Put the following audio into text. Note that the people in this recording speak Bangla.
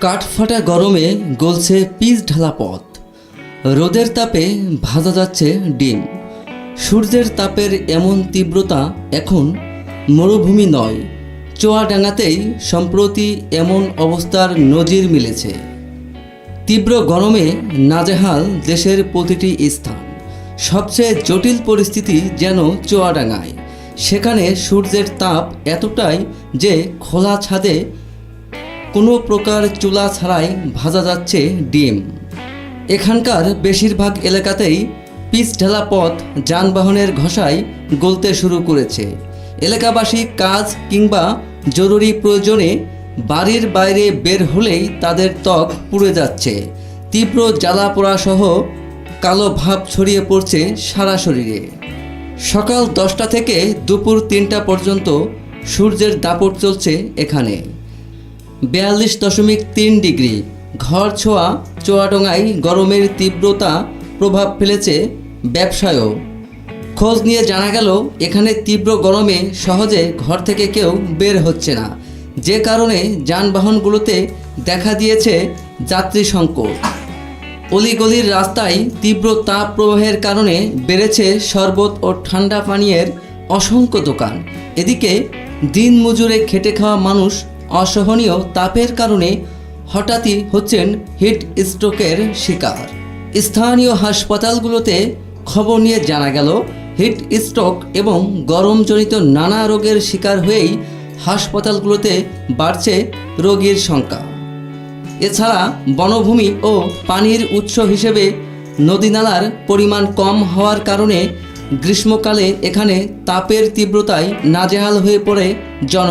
কাঠফাটা গরমে গলছে পিচ ঢালা পথ। রোদের তাপে ভাজা যাচ্ছে ডিম। সূর্যের তাপের এমন তীব্রতা এখন মরুভূমি নয়। চোয়াডাঙ্গাতেই সম্প্রতি এমন অবস্থার নজির মিলেছে। তীব্র গরমে নাজেহাল দেশের প্রতিটি স্থান। সবচেয়ে জটিল পরিস্থিতি যেন চুয়াডাঙ্গায়। সেখানে সূর্যের তাপ এতটাই যে খোলা ছাদে কোনো প্রকার চুলা ছাড়াই ভাজা যাচ্ছে ডিম। এখানকার বেশিরভাগ এলাকাতেই পিচ ঢালা পথ যানবাহনের ঘষায় গলতে শুরু করেছে। এলাকাবাসী কাজ কিংবা জরুরি প্রয়োজনে বাড়ির বাইরে বের হলেই তাদের ত্বক পুড়ে যাচ্ছে। তীব্র জ্বালা পোড়া সহ কালো ভাব ছড়িয়ে পড়ছে সারা শরীরে। সকাল দশটা থেকে দুপুর তিনটা পর্যন্ত সূর্যের দাপট চলছে এখানে। বিয়াল্লিশ দশমিক তিন ডিগ্রি। ঘর ছোঁয়া, চোয়াডোঙায় গরমের তীব্রতা প্রভাব ফেলেছে ব্যবসায়ও। খোঁজ নিয়ে জানা গেল, এখানে তীব্র গরমে সহজে ঘর থেকে কেউ বের হচ্ছে না। যে কারণে যানবাহনগুলোতে দেখা দিয়েছে যাত্রী সংকট। অলিগলির রাস্তায় তীব্র তাপ প্রবাহের কারণে বেড়েছে শরবত ও ঠান্ডা পানীয়ের অসংখ্য দোকান। এদিকে দিন মজুরে খেটে খাওয়া মানুষ অসহনীয় তাপের কারণে হঠাৎই হচ্ছেন হিট স্ট্রোকের শিকার। স্থানীয় হাসপাতালগুলোতে খবর নিয়ে জানা গেল, হিট স্ট্রোক এবং গরমজনিত নানা রোগের শিকার হয়েই হাসপাতালগুলোতে বাড়ছে রোগীর সংখ্যা। এছাড়া বনভূমি ও পানির উৎস হিসেবে নদীনালার পরিমাণ কম হওয়ার কারণে গ্রীষ্মকালে এখানে তাপের তীব্রতায় নাজেহাল হয়ে পড়ে জন